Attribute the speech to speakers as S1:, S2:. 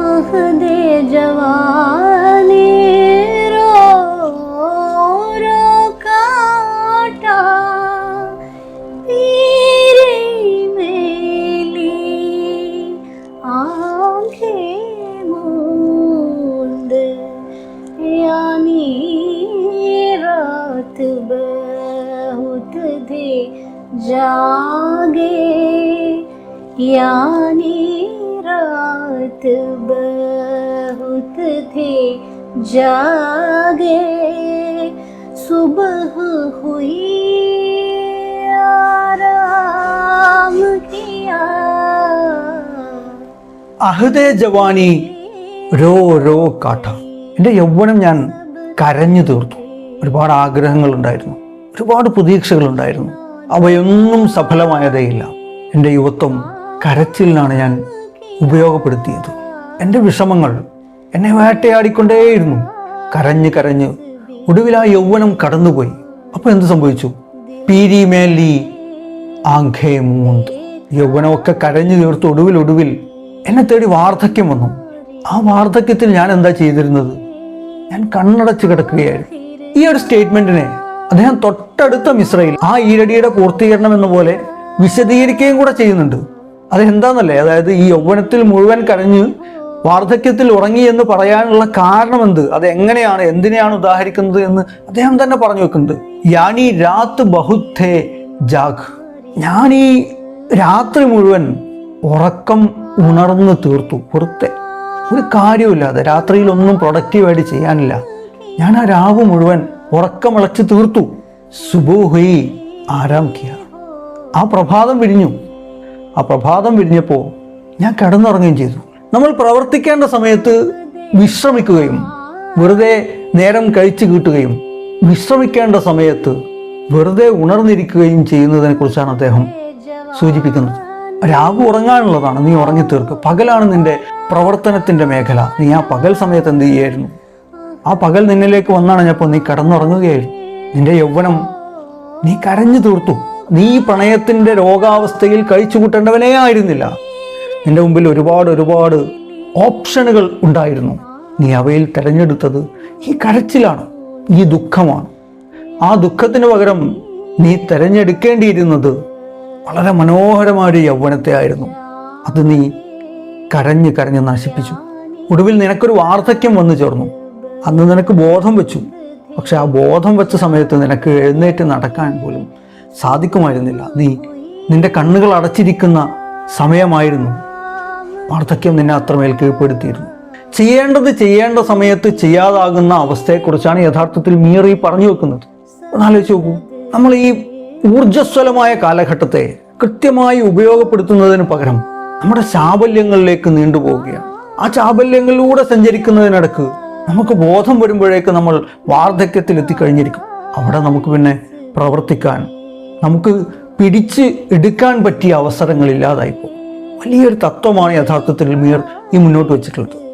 S1: दे जवानी रो रो काटा तेरे मेली आंखें मूंद यानी रात बहुत दे जागे यानी रात बहुत थे जागे सुबह हुई आराम किया
S2: അഹദേ ജവാനി രോ രോ കാട്ട എൻ്റെ യൗവനം ഞാൻ കരഞ്ഞു തീർത്തു ഒരുപാട് ആഗ്രഹങ്ങളുണ്ടായിരുന്നു ഒരുപാട് പ്രതീക്ഷകളുണ്ടായിരുന്നു അവയൊന്നും സഫലമായതേയില്ല എൻ്റെ യുവത്വം കരച്ചിലിനാണ് ഞാൻ ഉപയോഗപ്പെടുത്തിയത്. എന്റെ വിഷമങ്ങൾ എന്നെ വേട്ടയാടിക്കൊണ്ടേയിരുന്നു. കരഞ്ഞ് കരഞ്ഞ് ഒടുവിൽ ആ യൗവനം കടന്നുപോയി. അപ്പോൾ എന്ത് സംഭവിച്ചു? പീരി മേലി ആഘേ മൂന്ത്. യൗവനമൊക്കെ കരഞ്ഞു തീർത്ത് ഒടുവിൽ ഒടുവിൽ എന്നെ തേടി വാർദ്ധക്യം വന്നു. ആ വാർദ്ധക്യത്തിൽ ഞാൻ എന്താ ചെയ്തിരുന്നത്? ഞാൻ കണ്ണടച്ച് കിടക്കുകയായിരുന്നു. ഈ ഒരു സ്റ്റേറ്റ്മെന്റിനെ അദ്ദേഹം തൊട്ടടുത്ത മിശ്രയിൽ ആ ഈരടിയുടെ പൂർത്തീകരണം എന്ന പോലെ വിശദീകരിക്കുകയും കൂടെ ചെയ്യുന്നുണ്ട്. അതെന്താന്നല്ലേ? അതായത് ഈ യൗവനത്തിൽ മുഴുവൻ കരഞ്ഞ് വാർദ്ധക്യത്തിൽ ഉറങ്ങി എന്ന് പറയാനുള്ള കാരണം എന്ത് അത് എങ്ങനെയാണ് എന്തിനെയാണ് ഉദാഹരിക്കുന്നത് എന്ന് അദ്ദേഹം തന്നെ പറഞ്ഞു വെക്കുന്നുണ്ട്. യാനി രാത്ത് ബഹുത്തേ ജാഗ്. ഞാൻ ഈ രാത്രി മുഴുവൻ ഉറക്കം ഉണർന്ന് തീർത്തു. പുറത്തെ ഒരു കാര്യമില്ലാതെ രാത്രിയിൽ ഒന്നും പ്രൊഡക്റ്റീവായിട്ട് ചെയ്യാനില്ല. ഞാൻ ആ രാവ് മുഴുവൻ ഉറക്കമിളച്ച് തീർത്തു. സുബോഹി ആരാമിക്കുക ആ പ്രഭാതം വിരിഞ്ഞു. ആ പ്രഭാതം വിരിഞ്ഞപ്പോൾ ഞാൻ കിടന്നുറങ്ങുകയും ചെയ്തു. നമ്മൾ പ്രവർത്തിക്കേണ്ട സമയത്ത് വിശ്രമിക്കുകയും വെറുതെ നേരം കഴിച്ചു കിട്ടുകയും വിശ്രമിക്കേണ്ട സമയത്ത് വെറുതെ ഉണർന്നിരിക്കുകയും ചെയ്യുന്നതിനെ കുറിച്ചാണ് അദ്ദേഹം സൂചിപ്പിക്കുന്നത്. രാവ് ഉറങ്ങാനുള്ളതാണ്. നീ ഉറങ്ങി തീർക്ക് പകലാണ് നിന്റെ പ്രവർത്തനത്തിന്റെ മേഖല. നീ ആ പകൽ സമയത്ത് എന്ത് ചെയ്യായിരുന്നു ആ പകൽ നിന്നിലേക്ക് വന്നാണ് ഞാൻ നീ കിടന്നുറങ്ങുകയായിരുന്നു. നിന്റെ യൗവനം നീ കരഞ്ഞു തീർത്തു. നീ പ്രണയത്തിന്റെ രോഗാവസ്ഥയിൽ കഴിച്ചു കൂട്ടേണ്ടവനേ ആയിരുന്നില്ല. നിന്റെ മുമ്പിൽ ഒരുപാട് ഒരുപാട് ഓപ്ഷനുകൾ ഉണ്ടായിരുന്നു. നീ അവയിൽ തിരഞ്ഞെടുത്തത് ഈ കരച്ചിലാണ് ഈ ദുഃഖമാണ്. ആ ദുഃഖത്തിന് പകരം നീ തിരഞ്ഞെടുക്കേണ്ടിയിരുന്നത് വളരെ മനോഹരമായ ഒരു യൗവനത്തെ ആയിരുന്നു. അത് നീ കരഞ്ഞ് കരഞ്ഞ് നശിപ്പിച്ചു. ഒടുവിൽ നിനക്കൊരു വാർദ്ധക്യം വന്നു ചേർന്നു. അന്ന് നിനക്ക് ബോധം വെച്ചു. പക്ഷെ ആ ബോധം വെച്ച സമയത്ത് നിനക്ക് എഴുന്നേറ്റ് നടക്കാൻ പോലും സാധിക്കുമായിരുന്നില്ല. നീ നിന്റെ കണ്ണുകൾ അടച്ചിരിക്കുന്ന സമയമായിരുന്നു. വാർദ്ധക്യം നിന്നെ അത്രമേൽ കീഴ്പ്പെടുത്തിയിരുന്നു. ചെയ്യേണ്ടത് ചെയ്യേണ്ട സമയത്ത് ചെയ്യാതാകുന്ന അവസ്ഥയെക്കുറിച്ചാണ് യഥാർത്ഥത്തിൽ മീറി പറഞ്ഞു വെക്കുന്നത്. ഒന്നാലോചിച്ച് നോക്കൂ. നമ്മൾ ഈ ഊർജസ്വലമായ കാലഘട്ടത്തെ കൃത്യമായി ഉപയോഗപ്പെടുത്തുന്നതിന് പകരം നമ്മുടെ ചാബല്യങ്ങളിലേക്ക് നീണ്ടുപോവുകയാണ്. ആ ചാബല്യങ്ങളിലൂടെ സഞ്ചരിക്കുന്നതിനിടക്ക് നമുക്ക് ബോധം വരുമ്പോഴേക്ക് നമ്മൾ വാർദ്ധക്യത്തിൽ എത്തിക്കഴിഞ്ഞിരിക്കും അവിടെ നമുക്ക് പിന്നെ പ്രവർത്തിക്കാൻ നമുക്ക് പിടിച്ച് എടുക്കാൻ പറ്റിയ അവസരങ്ങൾ ഇല്ലാതായിപ്പോൾ വലിയൊരു തത്വമാണ് യഥാർത്ഥത്തിൽ മീർ ഈ മുന്നോട്ട് വെച്ചിട്ടുള്ളത്.